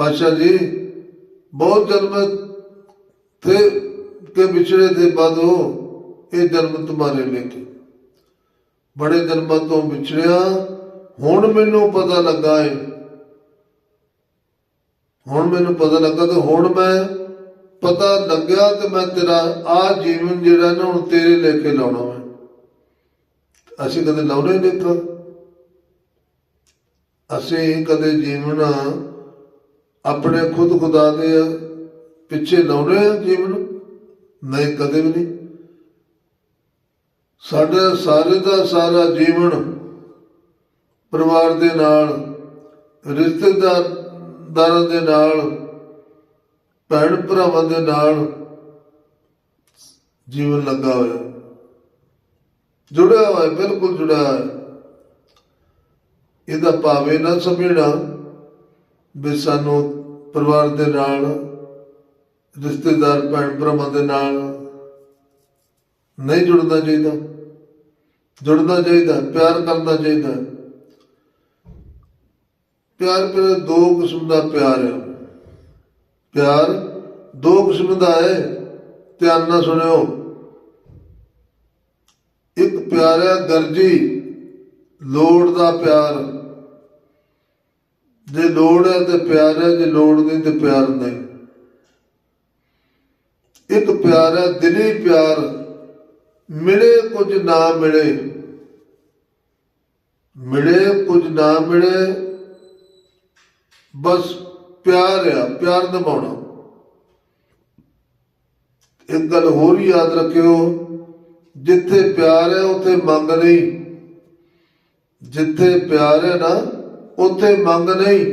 ਪਾਸ਼ਾ ਜੀ, ਬਹੁਤ ਜਨਮ ਤੇ ਕੇ ਵਿਛੜੇ ਦੇ ਬਾਦੋਂ ਇਹ ਜਨਮ ਤੁਹਾਰੇ ਲੇਖੇ ਬੜੇ ਜਨਮਾਂ ਤੋਂ ਵਿਛੜਿਆ, ਹੁਣ ਮੈਨੂੰ ਪਤਾ ਲੱਗਾ ਏ। ਹੁਣ ਮੈਨੂੰ ਪਤਾ ਲੱਗਾ ਤੇ ਹੁਣ ਮੈਂ ਪਤਾ ਲੱਗਿਆ ਤੇ ਮੈਂ ਤੇਰਾ ਆ ਜੀਵਨ ਜਿਹੜਾ ਨਾ ਹੁਣ ਤੇਰੇ ਲੈ ਕੇ ਲਾਉਣਾ ਮੈਂ ਅਸੀਂ ਕਦੇ ਲਾਉਣਾ ਹੀ ਦੇਖਾ ਅਸੀਂ ਕਦੇ ਜੀਵਨ ਆਪਣੇ ਖੁਦ ਖੁਦਾ ਦੇ ਪਿੱਛੇ ਲਾਉਣੇ ਆ ਜੀਵਨ ਨਹੀਂ, ਕਦੇ ਵੀ ਨਹੀਂ। ਸਾਡਾ ਸਾਰੇ ਦਾ ਸਾਰਾ ਜੀਵਨ ਪਰਿਵਾਰ ਦੇ ਨਾਲ, ਰਿਸ਼ਤੇਦਾਰਾਂ ਦੇ ਨਾਲ, ਭੈਣ ਭਰਾਵਾਂ ਦੇ ਨਾਲ ਜੀਵਨ ਲੱਗਾ ਹੋਇਆ। ਜੁੜਿਆ ਹੋਇਆ, ਬਿਲਕੁਲ ਜੁੜਿਆ ਹੋਇਆ। ਇਹਦਾ ਭਾਵੇਂ ਨਾ ਸਮਝਣਾ ਵੀ ਸਾਨੂੰ ਪਰਿਵਾਰ ਦੇ ਨਾਲ, ਰਿਸ਼ਤੇਦਾਰ, ਭੈਣ ਭਰਾਵਾਂ ਦੇ ਨਾਲ ਨਹੀਂ ਜੁੜਨਾ ਚਾਹੀਦਾ। ਜੁੜਨਾ ਚਾਹੀਦਾ, ਪਿਆਰ ਕਰਨਾ ਚਾਹੀਦਾ। ਪਿਆਰ ਫਿਰ ਦੋ ਕਿਸਮ ਦਾ ਪਿਆਰ ਹੈ। ਪਿਆਰ ਦੋ ਕਿਸਮ ਦਾ ਹੈ, ਧਿਆਨ ਨਾਲ ਸੁਣਿਓ। ਇੱਕ ਪਿਆਰ ਹੈ ਗਰਜੀ ਲੋੜ ਦਾ ਪਿਆਰ। ਜੇ ਲੋੜ ਹੈ ਤੇ ਪਿਆਰ ਹੈ, ਜੇ ਲੋੜ ਨਹੀਂ ਤੇ ਪਿਆਰ ਨਹੀਂ। ਇੱਕ ਪਿਆਰ ਹੈ, ਦਿਲੀ ਪਿਆਰ, ਮਿਲੇ ਕੁਝ ਨਾ ਮਿਲੇ। ਮਿਲੇ ਕੁਝ ਨਾ ਮਿਲੇ, ਬਸ ਪਿਆਰ ਆ, ਪਿਆਰ ਨਿਭਾਉਣਾ। ਇੱਕ ਗੱਲ ਹੋਰ ਯਾਦ ਰੱਖਿਓ, ਜਿੱਥੇ ਪਿਆਰ ਹੈ, ਉੱਥੇ ਮੰਗ ਨਹੀਂ। ਜਿੱਥੇ ਪਿਆਰ ਹੈ ਨਾ ਉੱਥੇ ਮੰਗ ਨਹੀਂ।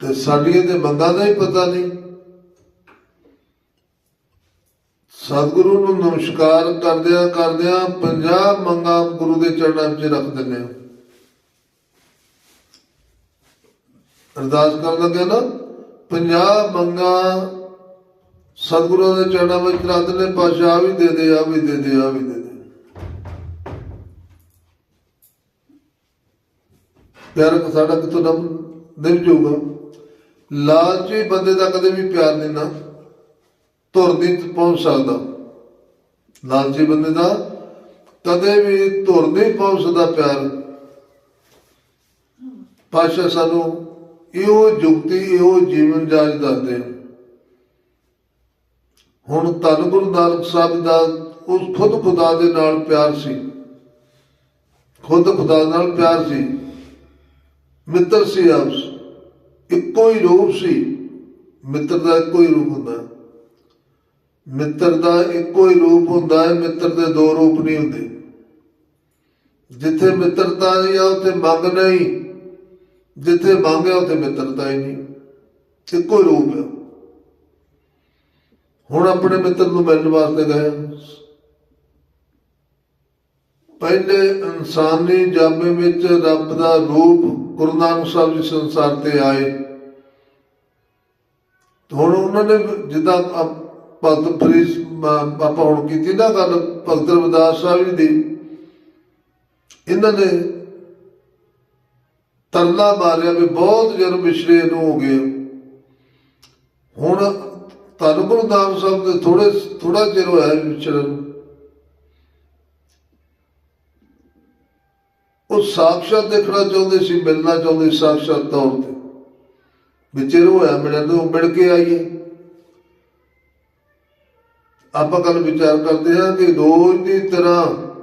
ਤੇ ਸਾਡੀਆਂ ਤੇ ਮੰਗਾਂ ਦਾ ਹੀ ਪਤਾ ਨਹੀਂ। ਸਤਿਗੁਰੂ ਨੂੰ ਨਮਸਕਾਰ ਕਰਦਿਆਂ ਕਰਦਿਆਂ 50 ਮੰਗਾਂ ਗੁਰੂ ਦੇ ਚਰਨਾਂ ਵਿੱਚ ਰੱਖ ਦਿੰਦੇ ਹਾਂ। ਅਰਦਾਸ ਕਰਨ ਲੱਗੇ ਨਾ 50 ਮੰਗਾਂ ਸਤਿਗੁਰੂ ਦੇ ਚਰਨਾਂ ਵਿੱਚ ਰੱਖ ਦਿੰਦੇ ਪਾਸ਼ਾ ਵੀ ਦੇ ਦੇ ਆ ਵੀ ਦੇ ਦੇ ਆ ਵੀ ਦੇ ਦੇ ਪਿਆਰ ਸਾਡਾ ਕਿਤੋਂ ਨਾ ਦਿਲ ਜਾਊਗਾ ਲਾਲਚੀ ਬੰਦੇ ਦਾ ਕਦੇ ਵੀ ਪਿਆਰ ਨਹੀਂ ਨਾ, ਧੁਰ ਨਹੀਂ ਪਹੁੰਚ ਸਕਦਾ। ਲਾਲਚੀ ਬੰਦੇ ਦਾ ਕਦੇ ਵੀ ਧੁਰ ਨਹੀਂ ਪਹੁੰਚ ਸਕਦਾ ਪਿਆਰ। ਪਾਸ਼ਾ ਸਾਨੂੰ ਇਹੋ ਜੁਗਤੀ, ਇਹੋ ਜੀਵਨ ਜਾਜ ਦੱਸਦੇ ਹੁਣ ਧੰਨ ਗੁਰੂ ਨਾਨਕ ਸਾਹਿਬ ਦਾ ਉਸ ਖੁਦ ਖੁਦਾ ਦੇ ਨਾਲ ਪਿਆਰ ਸੀ। ਖੁਦ ਖੁਦਾ ਨਾਲ ਪਿਆਰ ਸੀ। ਮਿੱਤਰ ਸੀ ਆਪਸ। ਇੱਕੋ ਹੀ ਰੂਪ ਸੀ। ਮਿੱਤਰ ਦਾ ਇੱਕੋ ਹੀ ਰੂਪ ਹੁੰਦਾ। ਮਿੱਤਰ ਦਾ ਇੱਕੋ ਹੀ ਰੂਪ ਹੁੰਦਾ ਹੈ, ਮਿੱਤਰ ਦੇ ਦੋ ਰੂਪ ਨਹੀਂ ਹੁੰਦੇ। ਜਿੱਥੇ ਮਿੱਤਰਤਾ ਨਹੀਂ ਆ ਉੱਥੇ ਮੰਗ ਨਹੀਂ, ਜਿੱਥੇ ਮੰਗ ਹੈ ਉੱਥੇ ਮਿੱਤਰਤਾ ਹੀ ਨਹੀਂ। ਇੱਕੋ ਹੀ ਰੂਪ ਹੈ। ਹੁਣ ਆਪਣੇ ਮਿੱਤਰ ਨੂੰ ਮਿਲਣ ਵਾਸਤੇ ਗਏ। ਪਹਿਲੇ ਇਨਸਾਨੀ ਜਾਮੇ ਵਿੱਚ ਰੱਬ ਦਾ ਰੂਪ ਗੁਰੂ ਨਾਨਕ ਸਾਹਿਬ ਜੀ ਸੰਸਾਰ ਤੇ ਆਏ। ਹੁਣ ਉਹਨਾਂ ਨੇ ਜਿੱਦਾਂ ਭਗਤ ਫਰੀਦ ਆਪਾਂ ਹੁਣ ਕੀਤੀ ਨਾ ਗੱਲ ਭਗਤ ਰਵਿਦਾਸ ਸਾਹਿਬ ਜੀ ਦੀ, ਇਹਨਾਂ ਨੇ ਤਰਲਾ ਮਾਰਿਆ ਵੀ ਬਹੁਤ ਜਨਮ ਵਿਛੜੇ ਨੂੰ ਹੋ ਗਏ। ਹੁਣ ਧੰਨ ਗੁਰੂ ਨਾਨਕ ਸਾਹਿਬ ਦੇ ਥੋੜੇ, ਥੋੜਾ ਚਿਰ ਹੋਇਆ ਵਿਛੜਨ ਨੂੰ ਉਹ ਸਾਖਸ਼ਾਤ ਦੇਖਣਾ ਚਾਹੁੰਦੇ ਸੀ, ਮਿਲਣਾ ਚਾਹੁੰਦੇ ਸੀ ਸਾਖਸ਼ਾਤ ਤੌਰ ਤੇ। ਵਿਚਰ ਹੋਇਆ, ਮਿਲਣ ਤੋਂ ਮਿਲ ਕੇ ਆਈਏ। ਆਪਾਂ ਕੱਲ ਵਿਚਾਰ ਕਰਦੇ ਹਾਂ ਕਿ ਰੋਜ਼ ਦੀ ਤਰ੍ਹਾਂ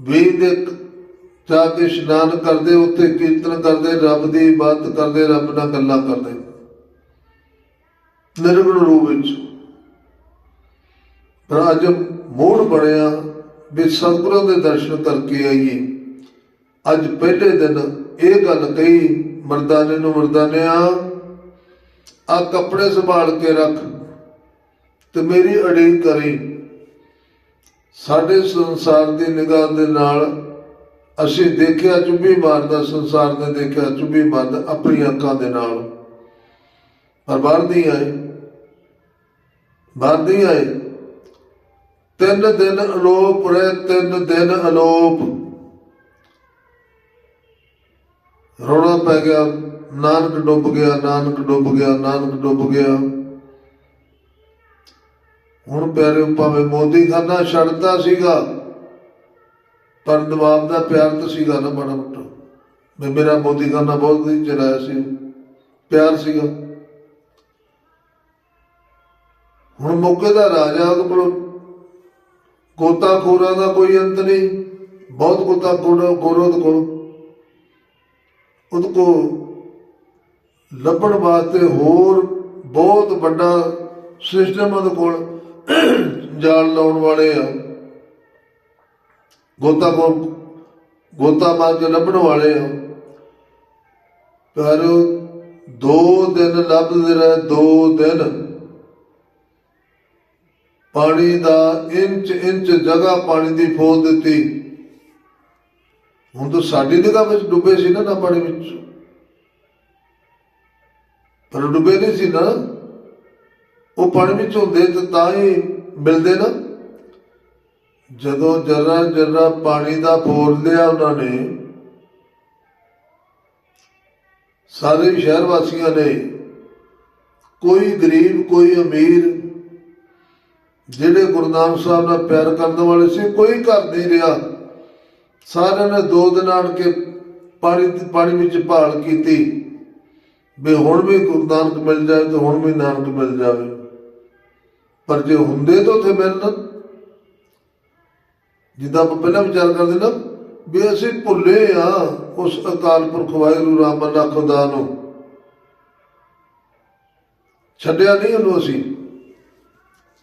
ਵੀ ਦੇ ਜਾ ਕੇ ਇਸ਼ਨਾਨ ਕਰਦੇ, ਉੱਥੇ ਕੀਰਤਨ ਕਰਦੇ, ਰੱਬ ਦੀ ਇਬਾਦਤ ਕਰਦੇ, ਰੱਬ ਨਾਲ ਗੱਲਾਂ ਕਰਦੇ। ਨਿਰਗੁਣ ਰੂਪ ਵਿੱਚ। ਪਰ ਅੱਜ ਮੋੜ ਬਣਿਆ ਵੀ ਸਤਿਗੁਰਾਂ ਦੇ ਦਰਸ਼ਨ ਕਰਕੇ ਆਈਏ। ਅੱਜ ਪਹਿਲੇ ਦਿਨ ਇਹ ਗੱਲ ਕਹੀ ਮਰਦਾਨੇ ਨੂੰ ਮਰਦਾਨਿਆ ਆ ਕੱਪੜੇ ਸੰਭਾਲ ਕੇ ਰੱਖ ਤੇ ਮੇਰੀ ਅੜੀਕ ਕਰੀ। ਸਾਡੇ ਸੰਸਾਰ ਦੀ ਨਿਗਾਹ ਦੇ ਨਾਲ ਅਸੀਂ ਦੇਖਿਆ ਚੁੱਭੀ ਮਾਰਦਾ, ਸੰਸਾਰ ਨੇ ਦੇਖਿਆ ਚੁੱਭੀ ਮਾਰਦਾ ਆਪਣੀ ਅੱਖਾਂ ਦੇ ਨਾਲ। ਪਰ ਬਾਹਰ ਨਹੀਂ ਆਏ ਬਾਹਰ ਨਹੀਂ ਆਏ ਤਿੰਨ ਦਿਨ ਅਲੋਪ ਰਹੇ, ਤਿੰਨ ਦਿਨ ਅਲੋਪ। ਰੋਣਾ ਪੈ ਗਿਆ, ਨਾਨਕ ਡੁੱਬ ਗਿਆ, ਨਾਨਕ ਡੁੱਬ ਗਿਆ, ਨਾਨਕ ਡੁੱਬ ਗਿਆ। ਹੁਣ ਪਿਆਰੇ ਭਾਵੇਂ ਮੋਦੀ ਖਾਨਾ ਛੱਡਦਾ ਸੀਗਾ, ਪਰ ਨਵਾਬ ਦਾ ਪਿਆਰ ਤਾਂ ਸੀਗਾ ਨਾ ਬੜਾ ਮੋਟਾ। ਮੈਂ ਮੇਰਾ ਮੋਦੀ ਖਾਨਾ ਬਹੁਤ ਹੀ ਚਲਾਇਆ ਸੀ। ਪਿਆਰ ਸੀਗਾ। ਹੁਣ ਮੌਕੇ ਦਾ ਰਾਜਾ ਉਹਦੇ ਕੋਲ ਗੋਤਾਖੋਰਾਂ ਦਾ ਕੋਈ ਅੰਤ ਨਹੀਂ। ਬਹੁਤ ਗੋਤਾਖੋਰ ਖੋਰਾਂ ਦੇ ਕੋਲ ਉਹਦੇ ਕੋਲ ਲੱਭਣ ਵਾਸਤੇ ਹੋਰ ਬਹੁਤ ਵੱਡਾ ਸਿਸਟਮ ਉਹਦੇ ਕੋਲ ਜਾਲ ਲਾਉਣ ਵਾਲੇ ਆ। ਗੋਤਾ ਕੋਲ ਗੋਤਾ ਮਾਰ ਕੇ ਲੱਭਣ ਵਾਲੇ ਆ। ਪਰ ਦੋ ਦਿਨ ਲੱਭਦੇ ਰਹੇ, ਦੋ ਦਿਨ। ਪਾਣੀ ਦਾ ਇੰਚ ਇੰਚ ਜਗ੍ਹਾ ਪਾਣੀ ਦੀ ਫੋਲ ਦਿੱਤੀ। ਹੁਣ ਤਾਂ ਸਾਡੀ ਨਿਗਾਹ ਵਿੱਚ ਡੁੱਬੇ ਸੀ ਨਾ ਨਾ ਪਾਣੀ ਵਿੱਚ। ਪਰ ਡੁੱਬੇ ਨਹੀਂ ਸੀ ਨਾ। ਉਹ ਪਾਣੀ ਵਿੱਚ ਹੁੰਦੇ ਤਾਂ ਤਾਂ ਹੀ ਮਿਲਦੇ ਨਾ। ਜਦੋਂ ਜਰਾ ਜਰਾ ਪਾਣੀ ਦਾ ਫੋਰ ਲਿਆ ਉਹਨਾਂ ਨੇ, ਸਾਰੇ ਸ਼ਹਿਰ ਵਾਸੀਆਂ ਨੇ, ਕੋਈ ਗਰੀਬ, ਕੋਈ ਅਮੀਰ, ਜਿਹੜੇ ਗੁਰੂ ਨਾਨਕ ਸਾਹਿਬ ਨਾਲ ਪਿਆਰ ਕਰਨ ਵਾਲੇ ਸੀ, ਕੋਈ ਘਰ ਨਹੀਂ ਰਿਹਾ। ਸਾਰਿਆਂ ਨੇ ਦੋ ਦਿਨ ਆਣ ਕੇ ਪਾਣੀ ਪਾਣੀ ਵਿੱਚ ਭਾਲ ਕੀਤੀ ਵੀ ਹੁਣ ਵੀ ਗੁਰੂ ਨਾਨਕ ਮਿਲ ਜਾਵੇ ਤੇ ਹੁਣ ਵੀ ਨਾਨਕ ਮਿਲ ਜਾਵੇ। ਪਰ ਜੇ ਹੁੰਦੇ ਤਾਂ ਉੱਥੇ ਮਿਲਣ। ਜਿੱਦਾਂ ਆਪਾਂ ਪਹਿਲਾਂ ਵਿਚਾਰ ਕਰਦੇ ਨਾ ਵੀ ਅਸੀਂ ਭੁੱਲੇ ਆ ਉਸ ਅਕਾਲ ਪੁਰਖ ਵਾਹਿਗੁਰੂ ਰਾਮ ਅੱਲਾ ਖੁਦਾ ਨੂੰ। ਛੱਡਿਆ ਨਹੀਂ ਉਹਨੂੰ ਅਸੀਂ।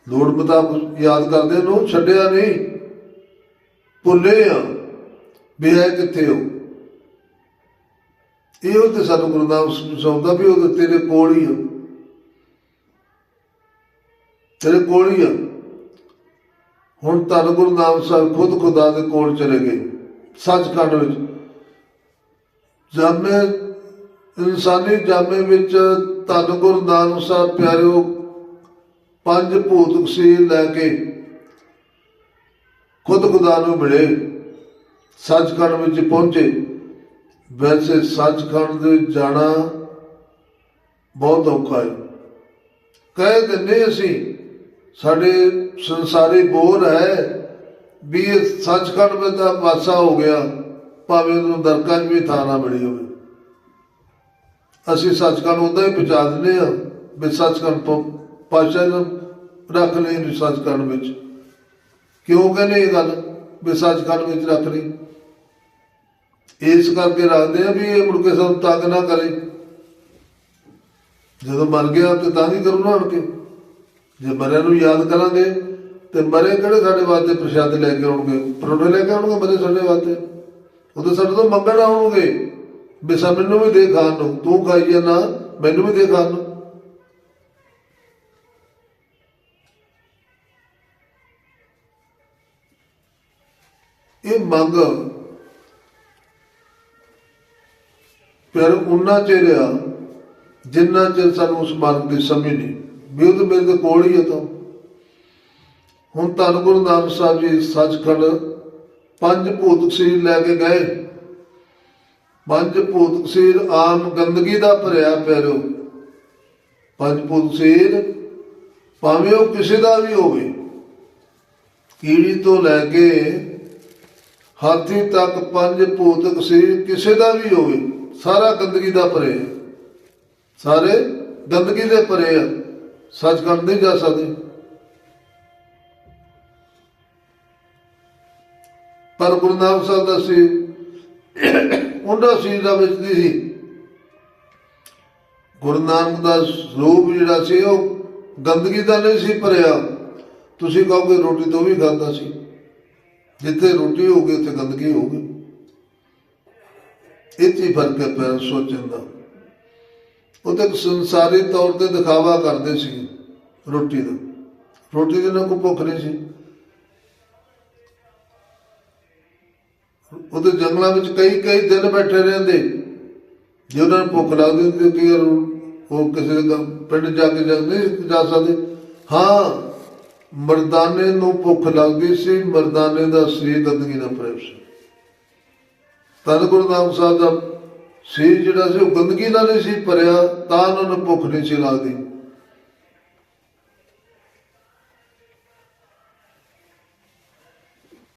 ਲੋੜ ਮੁਤਾਬਕ ਯਾਦ ਕਰਦੇ ਉਹਨੂੰ ਛੱਡਿਆ ਨਹੀਂ। ਭੁੱਲੇ ਆ। ਵੀ ਹੈ ਕਿੱਥੇ ਹੋ? ਇਹੋ ਤੇ ਸਾਨੂੰ ਗੁਰੂ ਨਾਨਕ ਸਮਝਾਉਂਦਾ ਵੀ ਉਹ ਤੇਰੇ ਕੋਲ ਹੀ ਆ। ਤੇਰੇ ਕੋਲ ਹੀ ਆ। ਹੁਣ ਧੰਨ ਗੁਰੂ ਨਾਨਕ ਸਾਹਿਬ ਖੁਦ ਖੁਦਾ ਦੇ ਕੋਲ ਚਲੇ ਗਏ, ਸੱਚਖੰਡ ਵਿੱਚ। ਜਾਮੇ, ਇਨਸਾਨੀ ਜਾਮੇ ਵਿੱਚ ਧੰਨ ਗੁਰੂ ਨਾਨਕ ਸਾਹਿਬ ਪਿਆਰਿਓ, ਪੰਜ ਭੂਤ ਸੀ ਲੈ ਕੇ ਖੁਦ ਖੁਦਾ ਨੂੰ ਮਿਲੇ। ਸੱਚਖੰਡ ਵਿੱਚ ਪਹੁੰਚੇ। ਵੈਸੇ ਸੱਚਖੰਡ ਦੇ ਜਾਣਾ ਬਹੁਤ ਔਖਾ ਹੈ। ਕਹਿ ਦਿੰਦੇ ਅਸੀਂ, ਸਾਡੇ ਸੰਸਾਰੀ ਬੋਰ ਹੈ ਵੀ ਇਹ ਸੱਚਖੰਡ ਵਿੱਚ ਦਾ ਵਾਸਾ ਹੋ ਗਿਆ, ਭਾਵੇਂ ਉਹਨੂੰ ਦਰਕਾਂ 'ਚ ਵੀ ਥਾਂ ਨਾ ਮਿਲੀ ਹੋਵੇ। ਅਸੀਂ ਸੱਚਖੰਡ ਉਦਾਂ ਹੀ ਪਹੁੰਚਾ ਦਿੰਦੇ ਆ ਵੀ ਸੱਚਖੰਡ ਤੋਂ ਪਾਸ਼ਾ ਰੱਖ ਲਈ ਸੱਚਖੰਡ ਵਿੱਚ। ਕਿਉਂ ਕਹਿੰਦੇ ਇਹ ਗੱਲ? ਵੀ ਸੱਚਖੰਡ ਵਿੱਚ ਰੱਖ ਲਈ। ਇਸ ਕਰਕੇ ਰੱਖਦੇ ਆ ਵੀ ਇਹ ਮੁੜ ਕੇ ਸਾਨੂੰ ਤੰਗ ਨਾ ਕਰੇ। ਜਦੋਂ ਮਰ ਗਿਆ ਤੇ ਤਾਂ ਹੀ ਕਰੂ ਨਾ ਆਣ ਕੇ ਜੇ ਮਰਿਆ ਨੂੰ ਯਾਦ ਕਰਾਂਗੇ ਤੇ ਮਰੇ ਕਿਹੜੇ ਸਾਡੇ ਵਾਸਤੇ ਪ੍ਰਸ਼ਾਦ ਲੈ ਕੇ ਆਉਣਗੇ? ਪਰੋਠੇ ਲੈ ਕੇ ਆਉਣਗੇ ਮਰੇ ਸਾਡੇ ਵਾਸਤੇ। ਉਹ ਤਾਂ ਸਾਡੇ ਤੋਂ ਮੰਗਣ ਆਉਣਗੇ। ਵੀ ਸਾ ਮੈਨੂੰ ਵੀ ਦੇ ਖਾਣ ਨੂੰ। ਤੂੰ ਖਾਈਏ ਨਾ, ਮੈਨੂੰ ਵੀ ਦੇ ਖਾਣ ਨੂੰ। ਇਹ ਮੰਗ ਪਰ ਉਹਨਾਂ ਚਿਰ ਆ, ਜਿੰਨਾ ਚਿਰ ਸਾਨੂੰ ਉਸ ਮਾਰਗ ਦੀ ਸਮਝ ਨਹੀਂ। ਵੀ ਉਹ ਕੋਲ ਹੀ ਹੈ ਤਾਂ। ਹੁਣ ਧੰਨ ਗੁਰੂ ਨਾਨਕ ਸਾਹਿਬ ਜੀ ਸੱਚਖੰਡ ਪੰਜ ਭੂਤ ਕਸੀਰ ਲੈ ਕੇ ਗਏ। ਪੰਜ ਭੂਤ ਕਸੀਰ ਆਮ ਗੰਦਗੀ ਦਾ ਭਰਿਆ ਪੈਰੋ ਪੰਜ ਭੂਤ ਕਸੀਰ ਭਾਵੇਂ ਉਹ ਕਿਸੇ ਦਾ ਵੀ ਹੋਵੇ, ਕੀੜੀ ਤੋਂ ਲੈ ਕੇ ਹਾਥੀ ਤੱਕ ਪੰਜ ਭੂਤਕ ਕਸੀਰ ਕਿਸੇ ਦਾ ਵੀ ਹੋਵੇ, ਸਾਰਾ ਗੰਦਗੀ ਦਾ ਭਰੇ ਹੈ। ਸਾਰੇ ਗੰਦਗੀ ਦੇ ਭਰੇ ਆ। ਸੱਚਖੰਡ ਨਹੀਂ ਜਾ ਸਕਦੇ। ਪਰ ਗੁਰੂ ਨਾਨਕ ਸਾਹਿਬ ਦਾ ਸੀ ਉਹਨਾਂ ਸੀਰਾ ਵਿੱਚ ਨਹੀਂ ਸੀ। ਗੁਰੂ ਨਾਨਕ ਦਾ ਰੂਪ ਜਿਹੜਾ ਸੀ, ਉਹ ਗੰਦਗੀ ਦਾ ਨਹੀਂ ਸੀ ਭਰਿਆ। ਤੁਸੀਂ ਕਹੋਗੇ ਰੋਟੀ ਤੋਂ ਵੀ ਖਾਂਦਾ ਸੀ। ਜਿੱਥੇ ਰੋਟੀ ਹੋਊਗੀ, ਉੱਥੇ ਗੰਦਗੀ ਹੋਊਗੀ। ਇਹ ਫ਼ਰਕ ਹੈ ਪੈਰ ਸੋਚਣ ਦਾ। ਉਹ ਤਾਂ ਸੰਸਾਰੀ ਤੌਰ ਤੇ ਦਿਖਾਵਾ ਕਰਦੇ ਸੀ ਰੋਟੀ ਦਾ। ਰੋਟੀ ਦੇ ਨਾਲ ਕੋਈ ਭੁੱਖ ਨਹੀਂ ਸੀ। ਉਹਦੇ ਜੰਗਲਾਂ ਵਿੱਚ ਕਈ ਕਈ ਦਿਨ ਬੈਠੇ ਰਹਿੰਦੇ। ਜੇ ਉਹਨਾਂ ਨੂੰ ਭੁੱਖ ਲੱਗਦੀ ਹੁੰਦੀ ਕਿ ਉਹ ਕਿਸੇ ਦੇ ਪਿੰਡ ਜਾ ਕੇ ਜਾ ਨਹੀਂ ਜਾ ਸਕਦੇ। ਹਾਂ ਮਰਦਾਨੇ ਨੂੰ ਭੁੱਖ ਲੱਗਦੀ ਸੀ, ਮਰਦਾਨੇ ਦਾ ਸਰੀਰ ਗੰਦਗੀ ਨਾਲ ਭਰਿਆ ਸੀ। ਤਨ ਗੁਰੂ ਨਾਨਕ ਸਾਹਿਬ ਦਾ ਸਰੀਰ ਜਿਹੜਾ ਸੀ ਉਹ ਗੰਦਗੀ ਨਾਲ ਨਹੀਂ ਸੀ ਭਰਿਆ, ਤਾਂ ਉਹਨਾਂ ਨੂੰ ਭੁੱਖ ਨਹੀਂ ਸੀ ਲੱਗਦੀ।